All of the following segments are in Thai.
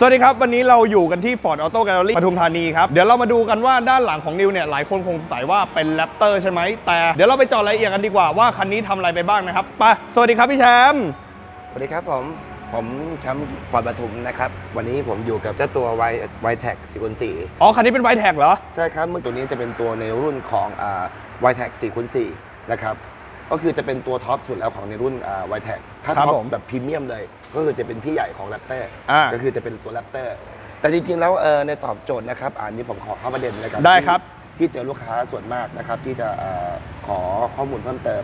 สวัสดีครับ วันนี้เราอยู่กันที่ Ford Auto Gallery ปทุมธานีครับ เดี๋ยวเรามาดูกันว่าด้านหลังของนิวเนี่ย หลายคนคงสงสัยว่าเป็นแรปเตอร์ใช่ไหม แต่เดี๋ยวเราไปเจอรายละเอียดกันดีกว่าว่าคันนี้ทำอะไรไปบ้างนะครับไปสวัสดีครับพี่แชมป์สวัสดีครับผม ผมแชมป์ฟอร์ดปทุมนะครับ วันนี้ผมอยู่กับเจ้าตัวไวไวแท็ก4คูณอ๋อคันนี้เป็นไวแท็กเหรอ4ใช่ครับเมื่อตัวนี้จะเป็นตัวในรุ่นของไวแท็ก4คูณ4นะครับ ก็คือจะเป็นตัวท็อปสุดแล้วของในรุ่นไวแท็กถ้าครับท็อปผมแบบพรีเมียมเลย ก็คือจะเป็นพี่ใหญ่ของแรปเตอร์อ่าก็คือจะเป็นตัวแรปเตอร์แต่จริงๆแล้วเอ่อในตอบโจทย์นะครับอันนี้ผมขอเข้าประเด็นเลยครับได้ครับที่ที่เจอลูกค้าส่วนมากนะครับที่จะเอ่อขอข้อมูลเพิ่มเติม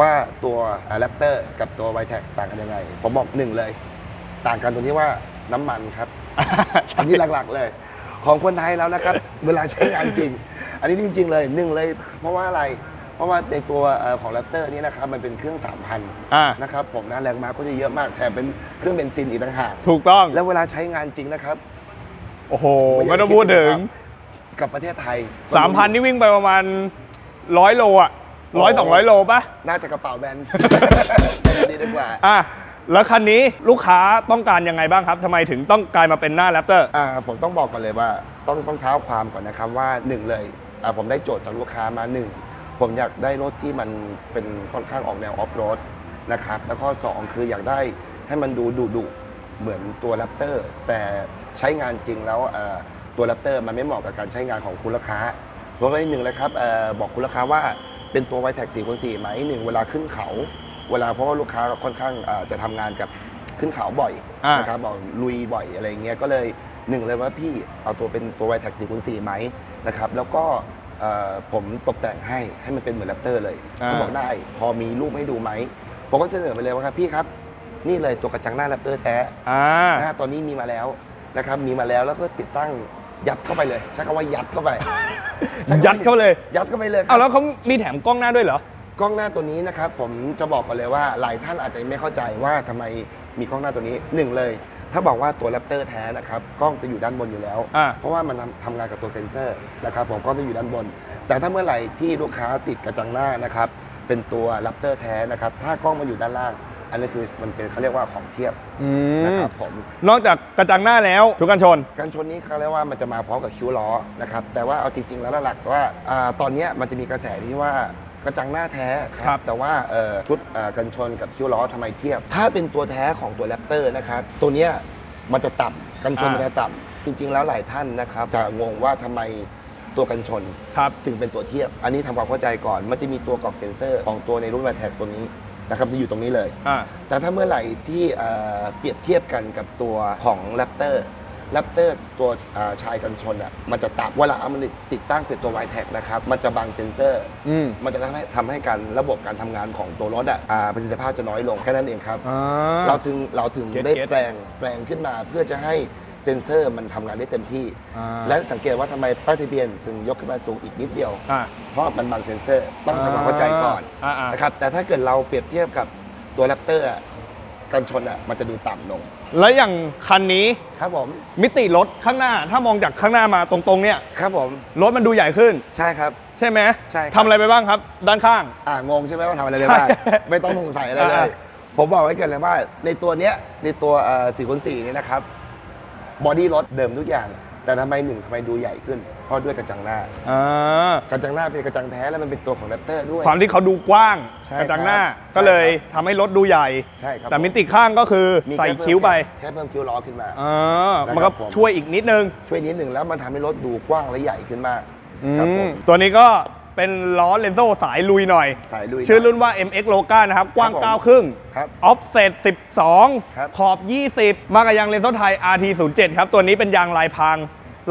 ว่าตัวแรปเตอร์กับตัวไวแท็กต่างกันยังไง ผมบอกหนึ่งเลย ต่างกันตรงที่ว่าน้ำมันครับ อันนี้หลักๆเลย ของคนไทยแล้วนะครับ เวลาใช้งานจริง อันนี้จริง ๆ เลยหนึ่งเลย เพราะว่าอะไรเพ ราะว่าในตัวเอ่อของแรปเตอร์นี้นะครับมันเป็นเครื่อง3,000อ่านะครับ ผมนะแรงม้าก็จะเยอะมากแถมเป็นเครื่องเบนซินอีกต่างหากถูกต้องแล้วเวลาใช้งานจริงนะครับโอ้โหไม่ต้องพูดถึง กับประเทศไทย 3,000 นี่วิ่งไปประมาณร้อยโลอะร้อยสองร้อยโลปะน่าจะกระเป๋าแบน ใช้คำนี้ดีกว่า อะ แล้วคันนี้ลูกค้าต้องการยังไงบ้างครับทำไมถึงต้องกลายมาเป็นหน้าแรปเตอร์ อ่าผมต้องบอกก่อนเลยว่าต้องต้องเท้าความก่อนนะครับว่าหนึ่งเลยอ่าผมได้โจทย์จากลูกค้ามาหนึ่ง ผมอยากได้รถที่มันเป็นค่อนข้างออกแนวออฟโรดนะครับ แล้วก็สองคืออยากได้ให้มันดูดุดุเหมือนตัวแรปเตอร์แต่ใช้งานจริงแล้วเอ่อตัวแรปเตอร์มันไม่เหมาะกับการใช้งานของคุณลูกค้าผมก็เลยหนึ่งเลยครับเอ่อบอกคุณลูกค้าว่าเป็นตัวไวแท็กสี่คูณสี่ไหมหนึ่งเวลาขึ้นเขา เวลาเพราะว่าลูกค้าค่อนข้างอ่าจะทำงานกับขึ้นเขาบ่อยอ่านนะครับบอกลุยบ่อยอะไรเงี้ยก็เลยหนึ่งเลยว่าพี่เอาตัวเป็นตัวไวแท็กสี่คูณสี่ไหมนะครับแล้วก็เอ่อ ผมตกแต่งให้ให้มันเป็นเหมือนแรปเตอร์เลยอ่าเขาบอกได้พอมีรูปให้ดูไหมผมก็เสนอไปเลยว่าครับพี่ครับนี่เลยตัวกระจังหน้าแรปเตอร์แท้อ่านะฮะตอนนี้มีมาแล้วนะครับมีมาแล้วแล้วก็ติดตั้งยัดเข้าไปเลยใช้คำว่ายัดเข้าไปใช้คำว่ยัดเข้าเลย ยัดเข้าไปเลยครับเอาแล้วเขามีแถมกล้องหน้าด้วยเหรอกล้องหน้าตัวนี้นะครับผมจะบอกก่อนเลยว่าหลายท่านอาจจะไม่เข้าใจว่าทำไมมีกล้องหน้าตัวนี้หนึ่งเลย ถ้าบอกว่าตัวแรปเตอร์แท้นะครับกล้องจะอยู่ด้านบนอยู่แล้ว อ่า เพราะว่ามันทำทำงานกับตัวเซ็นเซอร์นะครับผมกล้องจะอยู่ด้านบน แต่ถ้าเมื่อไหร่ที่ลูกค้าติดกระจังหน้านะครับเป็นตัวแรปเตอร์แท้นะครับถ้ากล้องมันอยู่ด้านล่าง อันนี้คือมันเป็นเขาเรียกว่าของเทียบอืนะมครับผม นอกจากกระจังหน้าแล้วทุกกันชน การชนนี้เขาเรียกว่ามันจะมาพร้อมกับคิ้วล้อนะครับแต่ว่าเอาจริงๆแล้วหลักๆว่าอ่าตอนเนี้ยมันจะมีกระแสที่ว่า กระจังหน้าแท้คครัรับ บแต่ว่าเอ่อชุดอ่ากันชนกับคิ้วล้อทำไมเทียบ ถ้าเป็นตัวแท้ของตัวแรปเตอร์นะครับ ตัวเนี้ยมันจะต่ำกันชนอ่ามันจะต่ำจริง ๆ แล้วหลายท่านนะครับ จะงงว่าทำไมตัวกันชน ครับ ถึงเป็นตัวเทียบ อันนี้ทำความเข้าใจก่อน มันจะมีตัวกรอบเซ็นเซอร์ของตัวในรุ่นแวร์แท็กตัวนี้นะครับที่อยู่ตรงนี้เลย อ่า แต่ถ้าเมื่อไหร่ที่เอ่อเปรียบเทียบกันกับตัวของแรปเตอร์ แรปเตอร์ตัวอ่าชายกันชนอะมันจะต่ำเวลาเอามันติดตั้งเสร็จตัวไวแท็กนะครับมันจะบังเซ็นเซอร์อืมมันจะทำให้ทำให้การระบบการทำงานของตัวรถอะอ่าประสิทธิภาพจะน้อยลงแค่นั้นเองครับอ่าเราถึงเราถึงเก็ตได้เก็ตแปลงแปลงขึ้นมาเพื่อจะให้เซ็นเซอร์มันทำงานได้เต็มที่อ่าและสังเกตว่าทำไมป้ายทะเบียนถึงยกขึ้นมาสูงอีกนิดเดียวอ่าเพราะมันบังเซ็นเซอร์ต้องทำความเข้าใจก่อนอ่าอ่านะครับแต่ถ้าเกิดเราเปรียบเทียบกับตัวแรปเตอร์อะกันชนอะมันจะดูต่ำลง แล้วอย่างคันนี้ครับผม มิติรถข้างหน้า ถ้ามองจากข้างหน้ามาตรงๆเนี่ยครับผม รถมันดูใหญ่ขึ้น ใช่ครับ ใช่ไหมใช่ครับ ทำอะไรไปบ้างครับ ด้านข้าง อ่างงใช่ไหมว่าทำอะไรได้ใช่บ้างไม่ต้องสงสัยอะไรเลอ่าย ผมบอกไว้เกินเลยว่าในตัวเนี้ยในตัวสี่คูณสี่นี่นะครับ บอดี้รถเดิมทุกอย่าง แต่ทำไมหนึ่งทำไมดูใหญ่ขึ้น เพราะด้วยกระจังหน้า อ่ากระจังหน้าเป็นกระจังแท้แล้วมันเป็นตัวของแรปเตอร์ด้วย ความที่เขาดูกว้างใช่กระจังหน้าครับก็เลยใช่ครับทำให้รถดูใหญ่ ใช่ครับแต่มิติข้างก็คือมีใส่แเพิ่มคิ้วไปแค่เพิ่มคิ้วล้อขึ้นมา อ่านะครับมันก็ผม ช่วยอีกนิดนึงช่วยนิดหนึ่งแล้วมันทำให้รถดูกว้างและใหญ่ขึ้นมากอืครับผมมตัวนี้ก็ เป็นล้อเลนโซ่สายลุยหน่อย สายลุย ชื่อรุ่นว่า MX Loga นะครับ กว้างครับผม9ครึ่งครับออฟเซตครับ 12 ขอบ 20 มากับยางเลนโซ่ไทย RT07 ครับ ตัวนี้เป็นยางลายพราง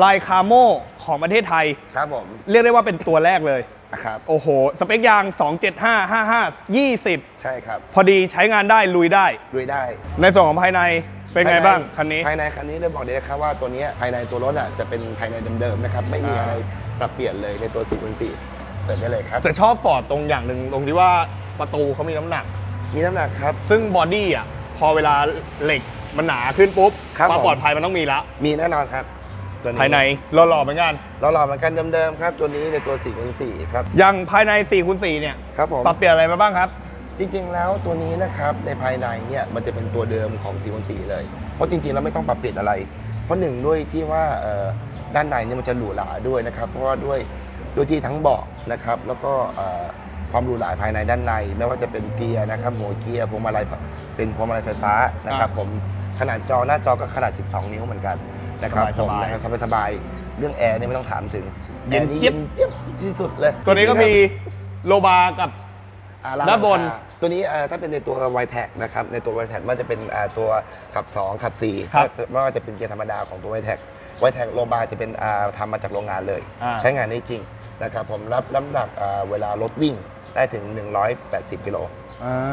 ลายคาโมของประเทศไทย ครับผมเรียกได้ว่าเป็นตัวแรกเลย ครับ โอ้โห สเปคยาง 275 55 20ใช่ครับพอดีใช้งานได้ลุยได้ ลุยได้ในส่วนของภายในเป็นไงบ้างคันนี้ ภายในคันนี้เลยบอกเลยนะครับว่าตัวเนี้ยภายในตัวรถอะจะเป็นภายในเดิมๆนะครับ ไม่มีอ่า อะไรปรับเปลี่ยนเลยในตัว4 4 4 เปิดได้เลยครับ แต่ชอบฟอร์ดตรงอย่างหนึ่งตรงที่ว่าประตูเขามีน้ำหนัก มีน้ำหนักครับ ซึ่งบอดี้อะพอเวลาเหล็กมันหนาขึ้นปุ๊บครับความผม ปลอดภัยมันต้องมีละมีแน่นอนครับตัวนี้ภายในหล่อๆเหมือนกันเราหล่อเหมือนกันเดิมๆครับ ตัวนี้ในตัว4 4 4ครับอย่างภายใน4คูณ4เนี่ยครับผม ปรับเปลี่ยนอะไรมาบ้างครับ จริงๆ แล้วตัวนี้นะครับในภายในเนี่ยมันจะเป็นตัวเดิมของ4 1 4เลย เพราะจริงๆ แล้วไม่ต้องปรับเปลี่ยนอะไร เพราะหนึ่งด้วยที่ว่าเอ่อด้านในเนี่ยมันจะหรูหราด้วยนะครับ เพราะว่าด้วย ด้วยที่ทั้งเบาะนะครับ แล้วก็เอ่อความหรูหราภายในด้านใน ไม่ว่าจะเป็นเกียร์นะครับหัวเกียร์พวงมาลัยเป็นพวงมาลัยไฟฟ้านะครับ ผมขนาดจอหน้าจอก็ขนาด 12 นิ้วเหมือนกันนะครับผมนะครับสบายๆเรื่องแอร์เนี่ยไม่ต้องถามถึงเย็นแอร์เจี๊ยบเจี๊ยบที่สุดเลย ตัวนี้ก็มีโลบากับอ่ด้านบนอ่ตัวนี้อ่าถ้าเป็นในตัว y t e c นะครับในตัว y t e c มันจะเป็นอ่าตัวขับ 2 ขับ4ครับไม่ว่าจะเป็นเกียร์ธรรมดาของตัว y t e c y t e c โลบาจะเป็นอ่าทำมาจากโรงงานเลยอ่าใช้งานได้จริง นะครับผมรับน้ำหนักอ่าเวลารถวิ่งได้ถึง 180 กิโล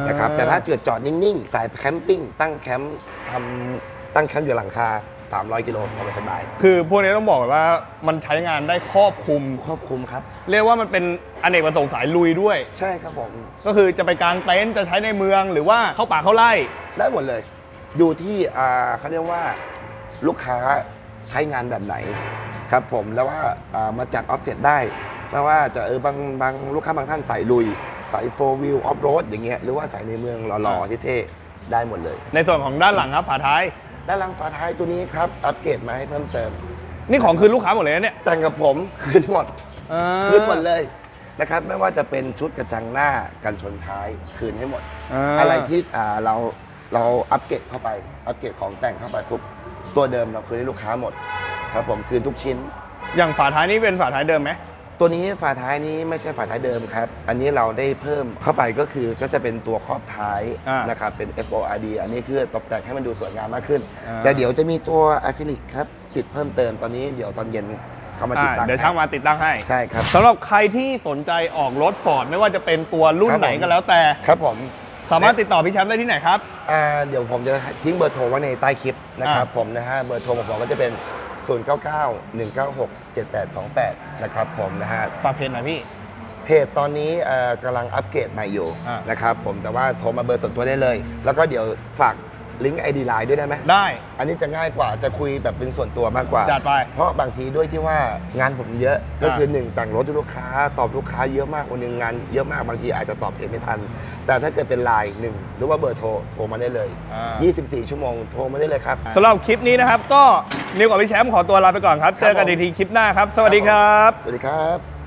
นะครับแต่ถ้าเกิดจอดนิ่งๆ สายแคมปิ้งตั้งแคมป์ทำตั้งแคมป์อยู่หลังคา 300 กิโลสบายคือพวกนี้ต้องบอกก่อนว่ามันใช้งานได้ครอบคลุม ๆครอบคลุมครับ เรียกว่ามันเป็นอเนกประสงค์สายลุยด้วย ใช่ครับผม ก็คือจะไปกางเต็นท์จะใช้ในเมืองหรือว่าเข้าป่าเข้าไร่ ได้หมดเลย อยู่ที่อ่าเขาเรียกว่าลูกค้าใช้งานแบบไหนครับผมแล้วว่าอ่ามาจัดออฟเซ็ตได้ ไม่ว่าจะเออบางบางลูกค้าบางท่านใส่ลุยใส่โฟวิลออฟโรดอย่างเงี้ยหรือว่าใส่ในเมืองหล่อๆเท่ๆได้หมดเลย ในส่วนของด้านหลังครับฝาท้าย ด้านหลังฝาท้ายตัวนี้ครับอัปเกรดมาให้เพิ่มเติม นี่ของคืนลูกค้าหมดเลยนะเนี่ยแต่งกับผมคืนหมดคืนหมดเลยนะครับไม่ว่าจะเป็นชุดกระจังหน้ากันชนท้ายคืนให้หมดอ่าอะไรที่อ่าเราเราอัปเกรดเข้าไปอัปเกรดของแต่งเข้าไปปุ๊บตัวเดิมเราคืนให้ลูกค้าหมด ครับผมคืนทุกชิ้น อย่างฝาท้ายนี่เป็นฝาท้ายเดิมไหม ตัวนี้ฝาท้ายนี้ไม่ใช่ฝาท้ายเดิมครับ อันนี้เราได้เพิ่มเข้าไปก็คือก็จะเป็นตัวครอบท้ายอ่านนะครับเป็น FORD อันนี้คือตกแต่งให้มันดูสวยงามมากขึ้น อ่า แต่เดี๋ยวจะมีตัวอะคริลิกครับติดเพิ่มเติมตอนนี้เดี๋ยวตอนเย็นเข้ามาติดอ่าตั้งเดี๋ยวช่างมาติดตั้งให้ใช่ครับ สำหรับใครที่สนใจออกรถฟอร์ดไม่ว่าจะเป็นตัวรุ่นครับผม ไหนก็แล้วแต่ ครับผม สามารถติดต่อพี่แชมป์ได้ที่ไหนครับ อ่าเดี๋ยวผมจะทิ้งเบอร์โทรไว้ในใต้คลิปนะครับอ่าผมนะฮะเบอร์โทรของผมก็จะเป็น 0 9 9 1 9 6 7 8 2 8 นะครับผมนะฮะ ฝากเพจหน่อยพี่ เพจตอนนี้เอ่อกำลังอัปเกรดใหม่อยู่อ่านนะครับผมแต่ว่าโทรมาเบอร์ส่วนตัวได้เลย แล้วก็เดี๋ยวฝาก ลิงก์ไอดีไลน์ด้วยได้ไหมได้ อันนี้จะง่ายกว่าจะคุยแบบเป็นส่วนตัวมากกว่า จัดไป เพราะบางทีด้วยที่ว่างานผมเยอะ ก็คือหนึ่งแต่งรถให้ลูกค้า ตอบลูกค้าเยอะมากวันหนึงงานเยอะมากบางทีอาจจะตอบเพจไม่ทัน แต่ถ้าเกิดเป็นไลน์หนึ่งหรือว่าเบอร์โทรโทรมาได้เลย อ่า 24 ชั่วโมงโทรมาได้เลยครับ สำหรับคลิปนี้นะครับ ก็นิวกับพี่แชมป์ขอตัวลาไปก่อนครับ เจอกันอีกทีคลิปหน้าครับ สวัสดีครับ สวัสดีครับ